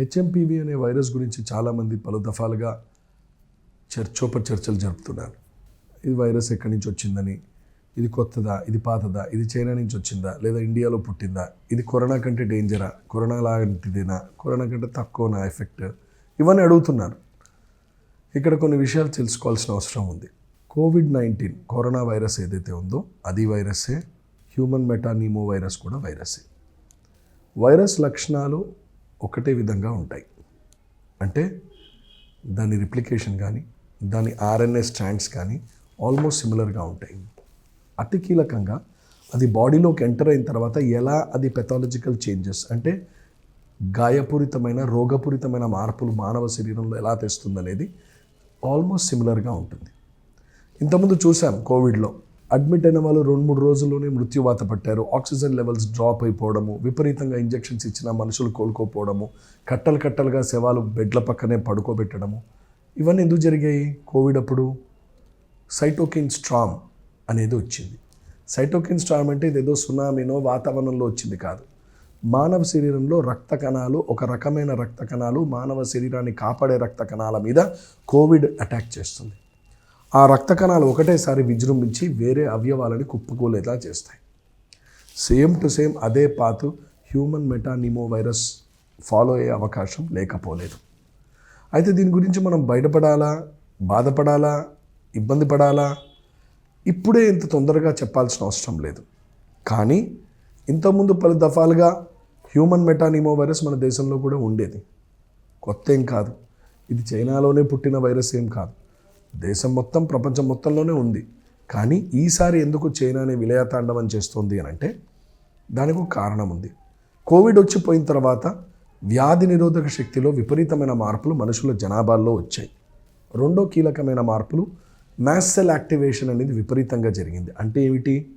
HMPV అనే virus గురించి చాలామంది పలు దఫాలుగా చర్చోప చర్చలు జరుపుతున్నారు. ఇది వైరస్ ఎక్కడి నుంచి వచ్చిందని ఇది కొత్తదా ఇది పాతదా ఇది చైనా నుంచి వచ్చిందా లేదా ఇండియాలో పుట్టిందా ఇది కరోనా కంటే డేంజరా కరోనా లాంటిదేనా కరోనా కంటే తక్కువనా ఎఫెక్ట్? ఇవన్నీ అడుగుతున్నారు. ఇక్కడ కొన్ని విషయాలు తెలుసుకోవాల్సిన అవసరం ఉంది. కోవిడ్ నైన్టీన్ కరోనా వైరస్ ఏదైతే ఉందో అది వైరస్సే హ్యూమన్ మెటానీమో వైరస్ కూడా వైరస్సే వైరస్ లక్షణాలు ఒకటే విధంగా ఉంటాయి. అంటే దాని రిప్లికేషన్ కానీ దాని ఆర్ఎన్ఏ స్ట్రాండ్స్ కానీ ఆల్మోస్ట్ సిమిలర్గా ఉంటాయి. అతి కీలకంగా అది బాడీలోకి ఎంటర్ అయిన తర్వాత ఎలా అది పెథాలజికల్ చేంజెస్ అంటే గాయపూరితమైన రోగపూరితమైన మార్పులు మానవ శరీరంలో ఎలా తెస్తుందనేది ఆల్మోస్ట్ సిమిలర్గా ఉంటుంది. ఇంతకుముందు చూసాం కోవిడ్లో అడ్మిట్ అయిన వాళ్ళు రెండు మూడు రోజుల్లోనే మృత్యువాత పట్టారు. ఆక్సిజన్ లెవెల్స్ డ్రాప్ అయిపోవడము విపరీతంగా ఇంజెక్షన్స్ ఇచ్చిన మనుషులు కోలుకోపోవడము కట్టలు కట్టలుగా శవాలు బెడ్ల పక్కనే పడుకోబెట్టడము. ఇవన్నీ ఎందుకు జరిగాయి? కోవిడ్ అప్పుడు సైటోకిన్ స్ట్రామ్ అనేది వచ్చింది. సైటోకిన్ స్ట్రామ్ అంటే ఇదేదో సునామీనో వాతావరణంలో వచ్చింది కాదు. మానవ శరీరంలో రక్త కణాలు ఒక రకమైన రక్త కణాలు మానవ శరీరాన్ని కాపాడే రక్త కణాల మీద కోవిడ్ అటాక్ చేస్తుంది. ఆ రక్త కణాలు ఒకటేసారి విజృంభించి వేరే అవయవాలని కుప్పుకోలేదా చేస్తాయి. సేమ్ టు సేమ్ అదే పాతు హ్యూమన్ మెటానిమో వైరస్ ఫాలో అయ్యే అవకాశం లేకపోలేదు. అయితే దీని గురించి మనం బయటపడాలా బాధపడాలా ఇబ్బంది పడాలా? ఇప్పుడే ఇంత తొందరగా చెప్పాల్సిన అవసరం లేదు. కానీ ఇంతకుముందు పలు దఫాలుగా హ్యూమన్ మెటానిమో వైరస్ మన దేశంలో కూడా ఉండేది. కొత్త ఏం కాదు. ఇది చైనాలోనే పుట్టిన వైరస్ ఏం కాదు. దేశం మొత్తం ప్రపంచం మొత్తంలోనే ఉంది. కానీ ఈసారి ఎందుకు చైనానే విలయతాండవం చేస్తోంది అని అంటే దానికి ఒక కారణం ఉంది. కోవిడ్ వచ్చిపోయిన తర్వాత వ్యాధి నిరోధక శక్తిలో విపరీతమైన మార్పులు మనుషుల జనాభాల్లో వచ్చాయి. రెండో కీలకమైన మార్పులు సెల్ యాక్టివేషన్ అనేది విపరీతంగా జరిగింది. అంటే ఏమిటి?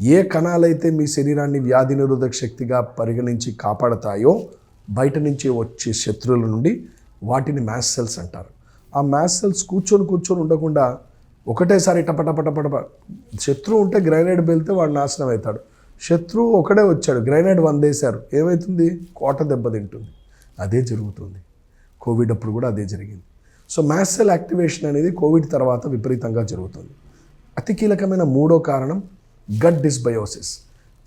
ఏ కణాలైతే మీ శరీరాన్ని వ్యాధి నిరోధక శక్తిగా పరిగణించి కాపాడతాయో బయట నుంచి వచ్చే శత్రువుల నుండి వాటిని మ్యాస్ సెల్స్ అంటారు. ఆ మ్యాస్ సెల్స్ కూర్చొని కూర్చొని ఉండకుండా ఒకటేసారి టపటపటపటప శత్రువు ఉంటే గ్రైనైడ్ వెళ్తే వాడు నాశనం అవుతాడు. శత్రువు ఒకడే వచ్చాడు గ్రైనైడ్ వందేశారు. ఏమవుతుంది కోట దెబ్బతింటుంది అదే జరుగుతుంది. కోవిడ్ అప్పుడు కూడా అదే జరిగింది. సో మ్యాస్ సెల్ యాక్టివేషన్ అనేది కోవిడ్ తర్వాత విపరీతంగా జరుగుతుంది. అతి కీలకమైన మూడో కారణం గట్ డిస్బయోసిస్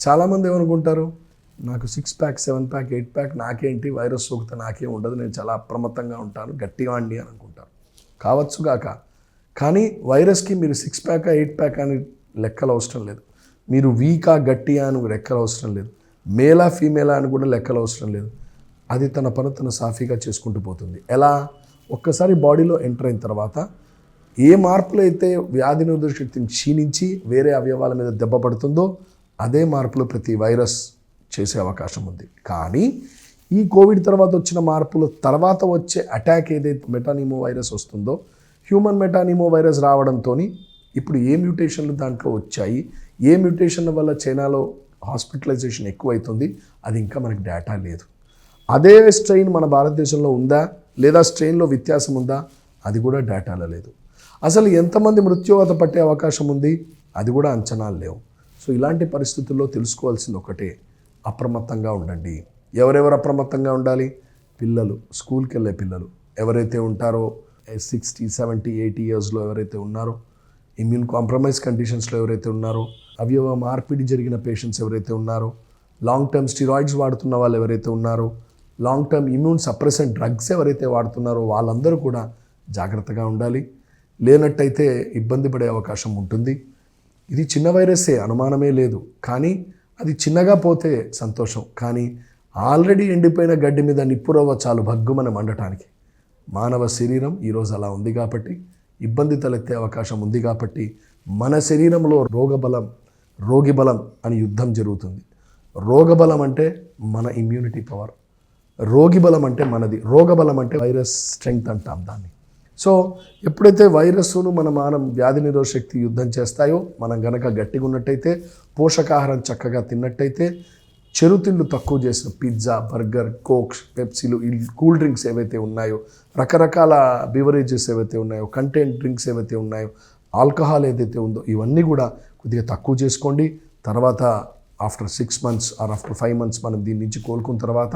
చాలామంది ఏమనుకుంటారు? నాకు six pack seven pack eight pack నాకేంటి? వైరస్ సోకితే నాకేం ఉండదు నేను చాలా అప్రమత్తంగా ఉంటాను గట్టివాడిని అని అనుకుంటారు. కావచ్చు గాక. కానీ వైరస్కి మీరు సిక్స్ ప్యాక్ ఎయిట్ ప్యాక్ అని లెక్కలు అవసరం లేదు. మీరు వీకా గట్టియా అని లెక్కలు అవసరం లేదు. మేలా ఫీమేలా అని కూడా లెక్కలు అవసరం లేదు. అది తన పని తను సాఫీగా చేసుకుంటూ పోతుంది. ఎలా? ఒక్కసారి బాడీలో ఎంటర్ అయిన తర్వాత ఏ మార్పులు అయితే వ్యాధి నిరోధక శక్తిని క్షీణించి వేరే అవయవాల మీద దెబ్బ పడుతుందో అదే మార్పులు ప్రతి వైరస్ చేసే అవకాశం ఉంది. కానీ ఈ కోవిడ్ తర్వాత వచ్చిన మార్పులు తర్వాత వచ్చే అటాక్ ఏదైతే మెటానిమో వైరస్ వస్తుందో హ్యూమన్ మెటానిమో వైరస్ రావడంతో ఇప్పుడు ఏ మ్యూటేషన్లు దాంట్లో వచ్చాయి ఏ మ్యూటేషన్ల వల్ల చైనాలో హాస్పిటలైజేషన్ ఎక్కువైతుంది అది ఇంకా మనకి డేటా లేదు. అదే స్ట్రెయిన్ మన భారతదేశంలో ఉందా లేదా స్ట్రెయిన్లో వ్యత్యాసం ఉందా అది కూడా డేటాలో లేదు. అసలు ఎంతమంది మృత్యువాత పట్టే అవకాశం ఉంది అది కూడా అంచనాలు లేవు. సో ఇలాంటి పరిస్థితుల్లో తెలుసుకోవాల్సింది ఒకటే అప్రమత్తంగా ఉండండి. ఎవరెవరు అప్రమత్తంగా ఉండాలి? పిల్లలు. స్కూల్కి వెళ్ళే పిల్లలు. ఎవరైతే ఉంటారో సిక్స్టీ సెవెంటీ ఎయిటీ ఇయర్స్లో ఎవరైతే ఉన్నారో ఇమ్యూన్ కాంప్రమైజ్ కండిషన్స్లో ఎవరైతే ఉన్నారో అవయవ మార్పిడి జరిగిన పేషెంట్స్ ఎవరైతే ఉన్నారో లాంగ్ టర్మ్ స్టిరాయిడ్స్ వాడుతున్న వాళ్ళు ఎవరైతే ఉన్నారో long term immune suppressant drugs ఎవరైతే వాడుతున్నారో వాళ్ళందరూ కూడా జాగ్రత్తగా ఉండాలి. లేనట్టయితే ఇబ్బంది పడే అవకాశం ఉంటుంది. ఇది చిన్న వైరస్సే అనుమానమే లేదు. కానీ అది చిన్నగా పోతే సంతోషం. కానీ ఆల్రెడీ ఎండిపోయిన గడ్డి మీద నిప్పురవ్వ చాలు భగ్గుమని మండటానికి మానవ శరీరం ఈరోజు అలా ఉంది కాబట్టి ఇబ్బంది తలెత్తే అవకాశం ఉంది కాబట్టి మన శరీరంలో రోగబలం రోగి బలం అని యుద్ధం జరుగుతుంది. రోగబలం అంటే మన ఇమ్యూనిటీ పవర్ రోగి బలం అంటే మనది. రోగబలం అంటే వైరస్ స్ట్రెంగ్త్ అంటాం దాన్ని. సో ఎప్పుడైతే వైరస్ను మన మానం వ్యాధి నిరోధ శక్తి యుద్ధం చేస్తాయో మనం గనక గట్టిగా ఉన్నట్టయితే పోషకాహారం చక్కగా తిన్నట్టయితే చెరుతిళ్ళు తక్కువ చేసిన పిజ్జా బర్గర్ కోక్స్ పెప్సీలు ఈ కూల్ డ్రింక్స్ ఏవైతే ఉన్నాయో రకరకాల బివరేజెస్ ఏవైతే ఉన్నాయో కంటెంట్ డ్రింక్స్ ఏవైతే ఉన్నాయో ఆల్కహాల్ ఏదైతే ఉందో ఇవన్నీ కూడా కొద్దిగా తక్కువ చేసుకోండి. తర్వాత after six months or after five months మనం దీని నుంచి కోలుకున్న తర్వాత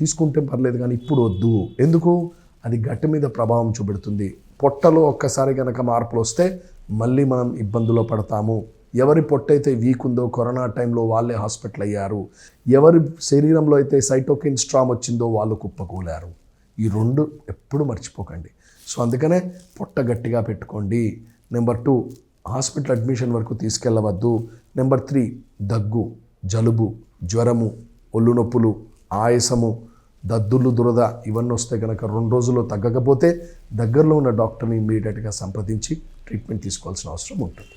తీసుకుంటే పర్లేదు కానీ ఇప్పుడు వద్దు. ఎందుకు? అది గట్టి మీద ప్రభావం చూపెడుతుంది. పొట్టలో ఒక్కసారి కనుక మార్పులు వస్తే మళ్ళీ మనం ఇబ్బందులో పడతాము. ఎవరి పొట్ట అయితే వీక్ ఉందో కరోనా టైంలో వాళ్ళే హాస్పిటల్ అయ్యారు. ఎవరి శరీరంలో అయితే సైటోకిన్ స్ట్రామ్ వచ్చిందో వాళ్ళు కుప్పకూలారు. ఈ రెండు ఎప్పుడు మర్చిపోకండి. సో అందుకనే పొట్ట గట్టిగా పెట్టుకోండి. నెంబర్ టూ హాస్పిటల్ అడ్మిషన్ వరకు తీసుకెళ్ళవద్దు. నెంబర్ త్రీ దగ్గు జలుబు జ్వరము ఒళ్ళు నొప్పులు ఆయాసము దద్దులు దురద ఇవన్నీ వస్తే కనుక రెండు రోజుల్లో తగ్గకపోతే దగ్గరలో ఉన్న డాక్టర్ని ఇమీడియట్గా సంప్రదించి ట్రీట్మెంట్ తీసుకోవాల్సిన అవసరం ఉంటుంది.